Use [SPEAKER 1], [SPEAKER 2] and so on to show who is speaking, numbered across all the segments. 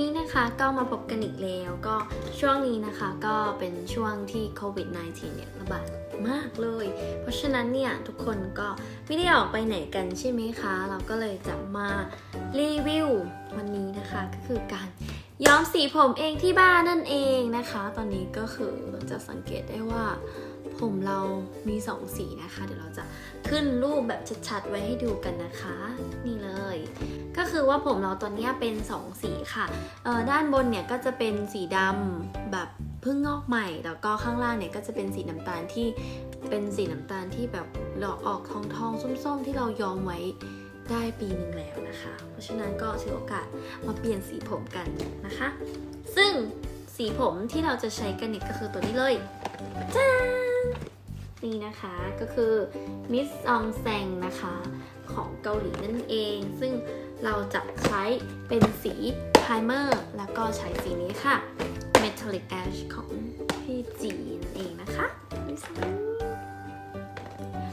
[SPEAKER 1] นี้นะคะก็มาพบกันอีกแล้วก็ช่วงนี้นะคะก็เป็นช่วงที่โควิด -19 เนี่ยระบาดมากเลย เพราะฉะนั้นเนี่ยทุกคนก็ไม่ได้ออกไปไหนกันใช่ไหมคะ เราก็เลยจะมารีวิววันนี้นะคะก็คือการย้อมสีผมเองที่บ้านนั่นเองนะคะ ตอนนี้ก็คือจะสังเกตได้ว่า ผมเรามีสองสีนะคะ เดี๋ยวเราจะขึ้นรูปแบบชัดๆ ไว้ให้ดูกันนะคะ นี่เลย ก็คือว่าผมเราตอนนี้เป็น2สีค่ะด้านบนเนี่ยก็จะเป็นสีดำแบบเพิ่งงอกใหม่ แล้วก็ข้างล่างเนี่ยก็จะเป็นสีน้ำตาลที่เป็นสีน้ำตาลที่แบบเราออกทองทองๆส้มๆ ที่เราย้อมไว้ได้ปีหนึ่งแล้วนะคะ เพราะฉะนั้นก็ถือโอกาสมาเปลี่ยนสีผมกันนะคะ ซึ่งสีผมที่เราจะใช้กันเนี่ยก็คือตัวนี้เลยจ้า นี่นะคะก็คือ Miss Ong Seng นะคะของเกาหลีนั่นเอง ซึ่งเราจะใช้เป็นสีไพรเมอร์ แล้วก็ใช้สีนี้ค่ะ Metallic Ash ของพี่จีนั่นเองนะคะ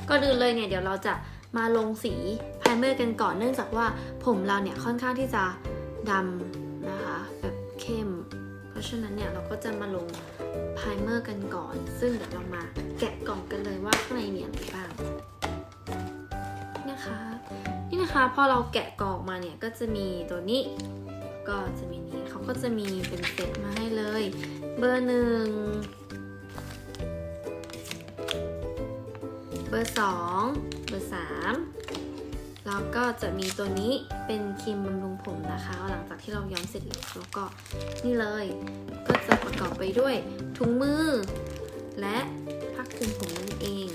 [SPEAKER 1] ก่อนอื่นเลยเนี่ยเดี๋ยวเราจะมาลงสีไพรเมอร์กันก่อนเนื่องจากว่าผมเราเนี่ยค่อนข้างที่จะดำนะคะ แบบเข้ม เพราะฉะนั้นเนี่ยเราก็จะมาลง ไพรเมอร์กันก่อน ซึ่งเดี๋ยวเรามาแกะกล่องกันเลยว่าข้างในมีอะไรบ้างนะคะ นี่นะคะพอเราแกะกล่องมาเนี่ยก็จะมีตัวนี้ ก็จะมีนี้เขาก็จะมีเป็นเซตมาให้เลย เบอร์หนึ่งเบอร์สองเบอร์สาม แล้วก็จะมีตัวนี้เป็นครีมบำรุงผมนะคะ หลังจากที่เราย้อมเสร็จแล้วแล้วก็นี่เลย ก็จะประกอบไปด้วยถุงมือ และผ้าคลุมผมนั่นเอง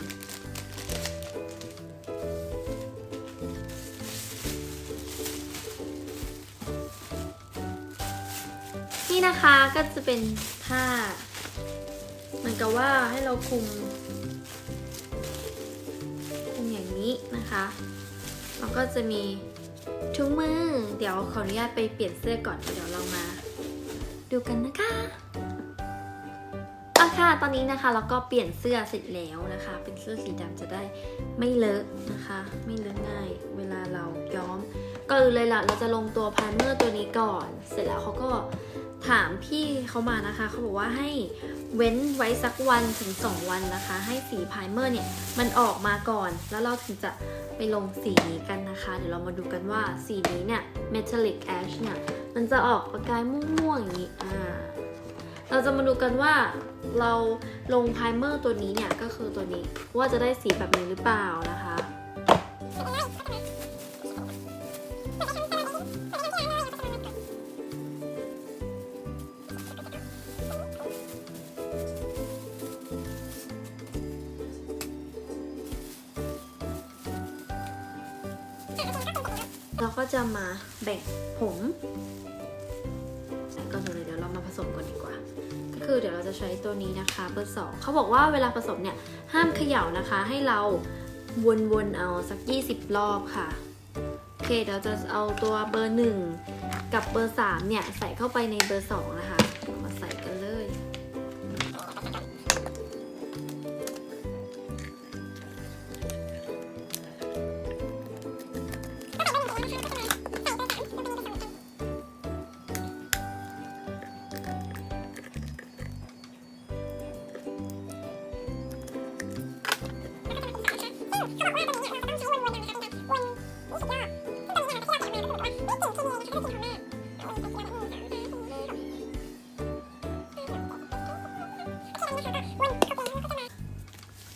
[SPEAKER 1] นี่นะคะก็จะเป็นผ้าเหมือนกับว่าให้เราคลุมคลุมอย่างนี้นะคะ แล้วก็จะมีถุงมือ เดี๋ยวขออนุญาตไปเปลี่ยนเสื้อก่อน เดี๋ยวเรามา ดูกันนะคะเอาค่ะ ตอนนี้นะคะเราก็เปลี่ยนเสื้อเสร็จแล้วนะคะ เป็นเสื้อสีดำจะได้ไม่เลอะนะคะ ไม่เลอะง่าย เวลาเราย้อมก่อนอื่นเลยล่ะเราจะลงตัวไพรเมอร์ตัวนี้ก่อน เสร็จแล้วเขาก็ถามพี่เขามานะคะ เขาบอกว่าให้เว้นไว้สักวันถึง 2 วันนะคะ ให้สีไพรเมอร์เนี่ยมันออกมาก่อน แล้วเราถึงจะ ไปลงสีนี้กันนะคะ เดี๋ยวเรามาดูกันว่าสีนี้เนี่ย metallic ash เนี่ย มันจะออกประกายม่วงๆอย่างนี้อ่าเราจะมาดูกันว่าเราลงไพรเมอร์ตัวนี้เนี่ย ก็คือตัวนี้ว่าจะได้สีแบบนี้หรือเปล่านะคะ ก็จะมาแบ่งผมก่อนเลยเดี๋ยวเรามาผสมก่อนดีกว่า ก็คือเดี๋ยวเราจะใช้ตัวนี้นะคะเบอร์สองเขาบอกว่าเวลาผสมเนี่ยห้ามเขย่านะคะ ให้เราวนๆเอาสัก 20 รอบค่ะโอเคเดี๋ยวจะเอาตัวเบอร์หนึ่งกับเบอร์สามเนี่ยใส่เข้าไปในเบอร์สองนะคะ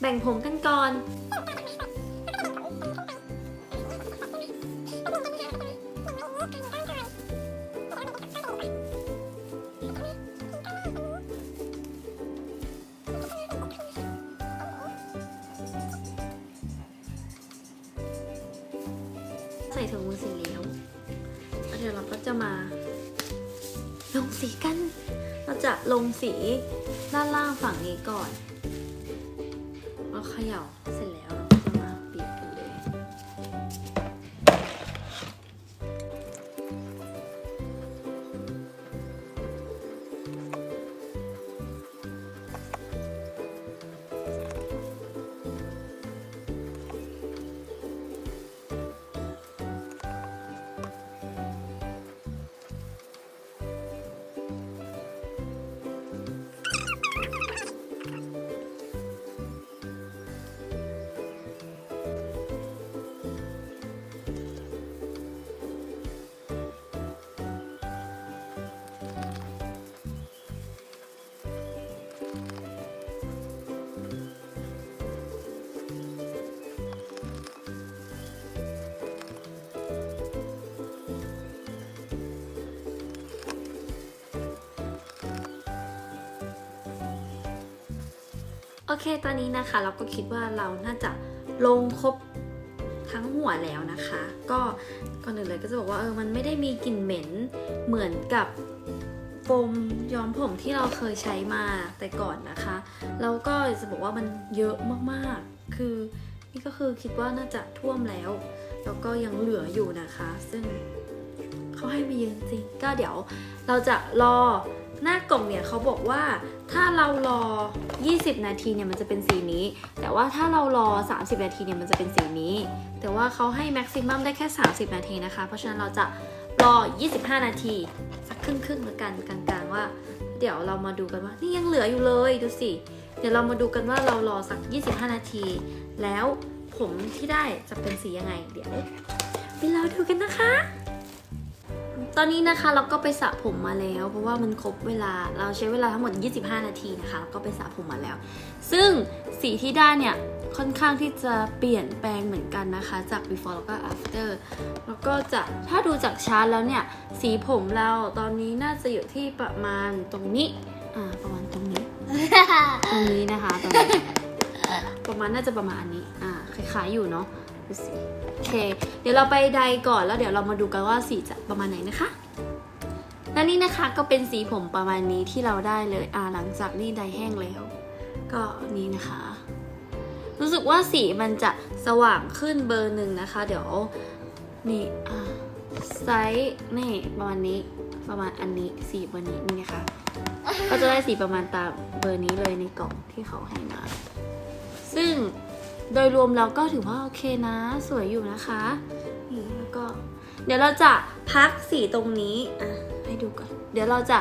[SPEAKER 1] แบ่งผมกันก่อน ส่ถุงมือเสร็จแล้วแล้วเดี๋ยวเราก็จะมา ลงสีกัน เราจะลงสีด้านล่างฝั่งนี้ก่อนแล้วเขย่าเสร็จแล้ว อเค ตอนนี้นะคะเราก็คิดว่าเราน่าจะลงครบทั้งหัวแล้วนะคะ ก็ก่อนอื่นเลยก็จะบอกว่าเออมันไม่ได้มีกลิ่นเหม็นเหมือนกับโฟมย้อมผมที่เราเคยใช้มาแต่ก่อนนะคะแล้วก็จะบอกว่ามันเยอะมากๆ คือนี่ก็คือคิดว่าน่าจะท่วมแล้ว แล้วก็ยังเหลืออยู่นะคะ ซึ่งเขาให้มาเยอะจริงก็เดี๋ยวเราจะรอหน้ากล่องเนี่ยเขาบอกว่า ถ้าเรารอ 20 นาทีเนี่ยมันจะเป็นสีนี้ แต่ว่าถ้าเรารอ 30 นาทีเนี่ยมันจะเป็นสีนี้ แต่ว่าเขาให้แม็กซิมัมได้แค่ 30 นาทีนะคะ เพราะฉะนั้นเราจะรอ 25 นาที สักครึ่งครึ่งๆแล้วกันกลางๆว่า เดี๋ยวเรามาดูกันว่า นี่ยังเหลืออยู่เลยดูสิ เดี๋ยวเรามาดูกันว่าเรารอสัก 25 นาที แล้วผมที่ได้จะเป็นสียังไง เดี๋ยวไปรอดูกันนะคะ ตอนนี้นะคะเราก็ไปสระผมมาแล้ว เพราะว่ามันครบเวลาเราใช้เวลาทั้งหมด 25 นาทีนะคะแล้วก็ไปสระผมมาแล้ว ซึ่งสีที่ได้เนี่ยค่อนข้างที่จะเปลี่ยนแปลงเหมือนกันนะคะ จาก before แล้วก็ after แล้วก็จะถ้าดูจากชาร์ตแล้วเนี่ย สีผมเราตอนนี้น่าจะอยู่ที่ประมาณตรงนี้อ่าประมาณตรงนี้ ตรงนี้นะคะตรงนี้ประมาณน่าจะประมาณอันนี้อ่าคล้ายๆอยู่เนาะ ดูสิโอเค เดี๋ยวเราไปใดก่อนแล้วเดี๋ยวเรามาดูกันว่าสีจะประมาณไหนนะคะและนี่นะคะก็เป็นสีผมประมาณนี้ที่เราได้เลยอ่าหลังจากนี่ใดแห้งแล้ว ก็นี่นะคะ รู้สึกว่าสีมันจะสว่างขึ้นเบอร์หนึ่งนะคะ เดี๋ยวนี่อ่าไซส์นี่ประมาณนี้ประมาณอันนี้สีเบอร์นี้นี่นะคะ ก็จะได้สีประมาณตามเบอร์นี้เลยในกล่องที่เขาให้มา ซึ่ง โดยรวมเราก็ถือว่าโอเคนะ สวยอยู่นะคะนี่แล้วก็ เดี๋ยวเราจะพักสีตรงนี้อะให้ดูก่อน เดี๋ยวเราจะ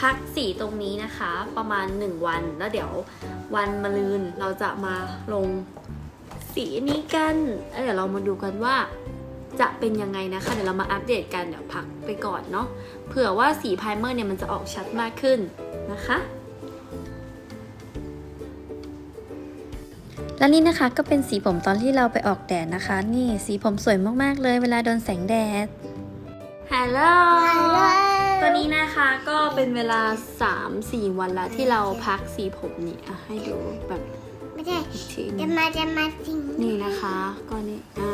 [SPEAKER 1] พักสีตรงนี้นะคะ ประมาณ 1 วันแล้วเดี๋ยววันมะรืนเราจะมาลงสีนี้กันแล้วเดี๋ยวเรามาดูกันว่าจะเป็นยังไงนะคะ เดี๋ยวเรามาอัปเดตกันเดี๋ยวพักไปก่อนเนาะเผื่อว่าสีไพรเมอร์เนี่ยมันจะออกชัดมากขึ้นนะคะ
[SPEAKER 2] และนี่นะคะก็เป็นสีผมตอนที่เราไปออกแดดนะคะ นี่สีผมสวยมากๆเลยเวลาโดนแสงแดด
[SPEAKER 1] ฮัลโหลตอนนี้นะคะก็เป็นเวลา 3-4 วันละที่เราพักสีผมนี่อะให้ดูแบบ
[SPEAKER 3] ไม่ได้
[SPEAKER 1] อีกทีห
[SPEAKER 3] จะ
[SPEAKER 1] นึง
[SPEAKER 3] มาจะมาจริง
[SPEAKER 1] นี่นะคะก็นี่อ่า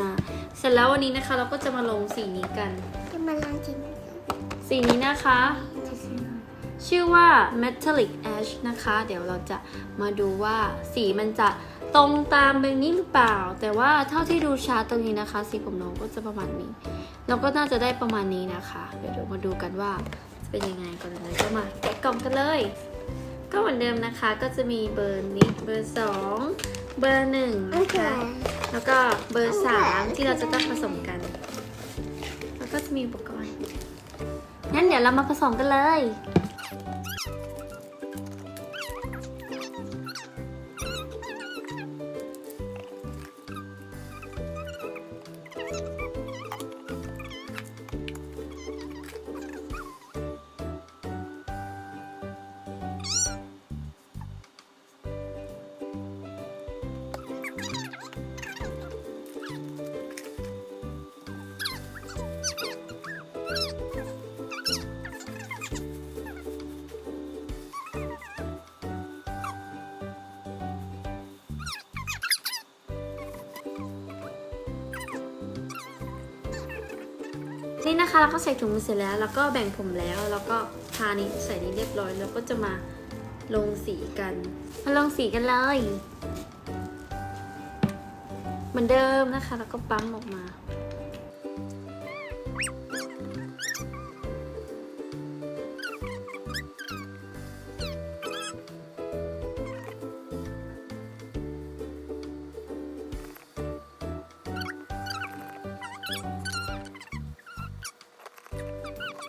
[SPEAKER 1] เสร็จแล้ววันนี้นะคะเราก็จะมาลงสีนี้กัน
[SPEAKER 3] จะมาลองจริง
[SPEAKER 1] สีนี้นะคะ ชื่อว่า metallic ash นะคะ เดี๋ยวเราจะมาดูว่าสีมันจะ ตรงตามแบบนี้หรือเปล่า แต่ว่าเท่าที่ดูชาร์ตตรงนี้นะคะ สีผมน้องก็จะประมาณนี้ เราก็น่าจะได้ประมาณนี้นะคะเดี๋ยวเรามาดูกันว่าจะเป็นยังไงก่อนเลยก็มาแกะกล่องกันเลย ก็เหมือนเดิมนะคะ ก็จะมีเบอร์นี้เบอร์สองเบอร์หนึ่ง
[SPEAKER 3] โอ
[SPEAKER 1] นะ
[SPEAKER 3] เค
[SPEAKER 1] คะแล้วก็เบอร์สามที่เราจะต้องผสมกัน แล้วก็จะมีอุปกรณ์งั้นเดี๋ยวเรามาผสมกันเลย นี่นะคะเราก็ใส่ถุงมือเสร็จแล้ว แล้วก็แบ่งผมแล้ว แล้วก็ทานี้ใส่นี้เรียบร้อย แล้วก็จะมาลงสีกัน มาลงสีกันเลย เหมือนเดิมนะคะ แล้วก็ปั๊มออกมา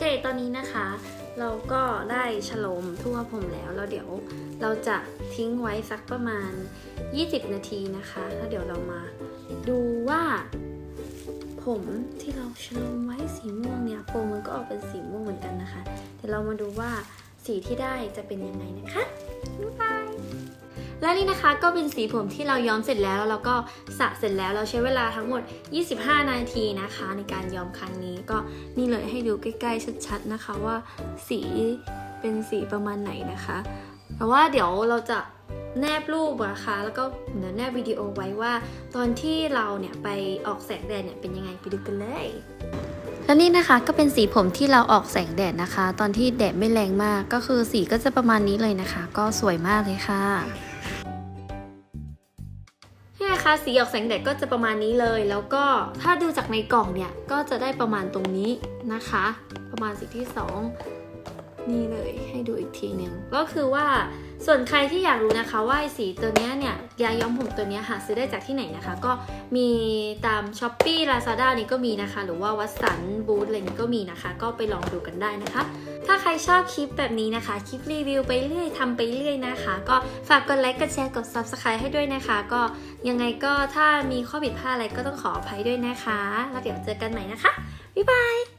[SPEAKER 1] เค ตอนนี้นะคะ เราก็ได้ฉลมทั่วผมแล้วแล้วเดี๋ยวเราจะทิ้งไว้สักประมาณ 20 นาทีนะคะแล้วเดี๋ยวเรามาดูว่า ผมที่เราฉลมไว้สีม่วงเนี่ยโฟมมันก็ออกเป็นสีม่วงเหมือนกันนะคะ เดี๋ยวเรามาดูว่าสีที่ได้จะเป็นยังไงนะคะบ๊ายบาย และนี่นะคะก็เป็นสีผมที่เราย้อมเสร็จแล้วแล้วเราก็สระเสร็จแล้วเราใช้เวลาทั้งหมด 25 นาทีนะคะ ในการย้อมครั้งนี้ก็นี่เลยให้ดูใกล้ๆชัดๆนะคะว่าสีเป็นสีประมาณไหนนะคะ แต่ว่าเดี๋ยวเราจะแนบรูปนะคะแล้วก็เดี๋ยวแนบวิดีโอไว้ว่า ตอนที่เราเนี่ยไปออกแสงแดดเนี่ยเป็นยังไงไปดูกันเลย
[SPEAKER 2] และนี่นะคะก็เป็นสีผมที่เราออกแสงแดดนะคะ ตอนที่แดดไม่แรงมากก็คือสีก็จะประมาณนี้เลยนะคะ ก็สวยมากเลยค่ะ
[SPEAKER 1] นี่นะคะ สีออกแสงแดดก็จะประมาณนี้เลย แล้วก็ถ้าดูจากในกล่องเนี่ย ก็จะได้ประมาณตรงนี้นะคะ ประมาณสีที่สอง นี่เลยให้ดูอีกทีหนึ่งก็คือว่าส่วนใครที่อยากรู้นะคะว่าไอสีตัวเนี้ยเนี่ยยาย้อมผมตัวเนี้ยหาซื้อได้จากที่ไหนนะคะ ก็มีตาม s h อ p e e Lazada นี่ก็มีนะคะ หรือว่าวัสันบูธอะไรนี้ก็มีนะคะ ก็ไปลองดูกันได้นะคะ ถ้าใครชอบคลิปแบบนี้นะคะ คลิปรีวิวไปเรื่อยทำไปเรื่อยนะคะ ก็ฝากกดไลค์กดแชร์กด Subscribe ให้ด้วยนะคะ ก็ยังไงก็ถ้ามีข้อผิดพลาดอะไรก็ต้องขออภัยด้วยนะคะ แล้วเดี๋ยวเจอกันใหม่นะคะบ๊ายบาย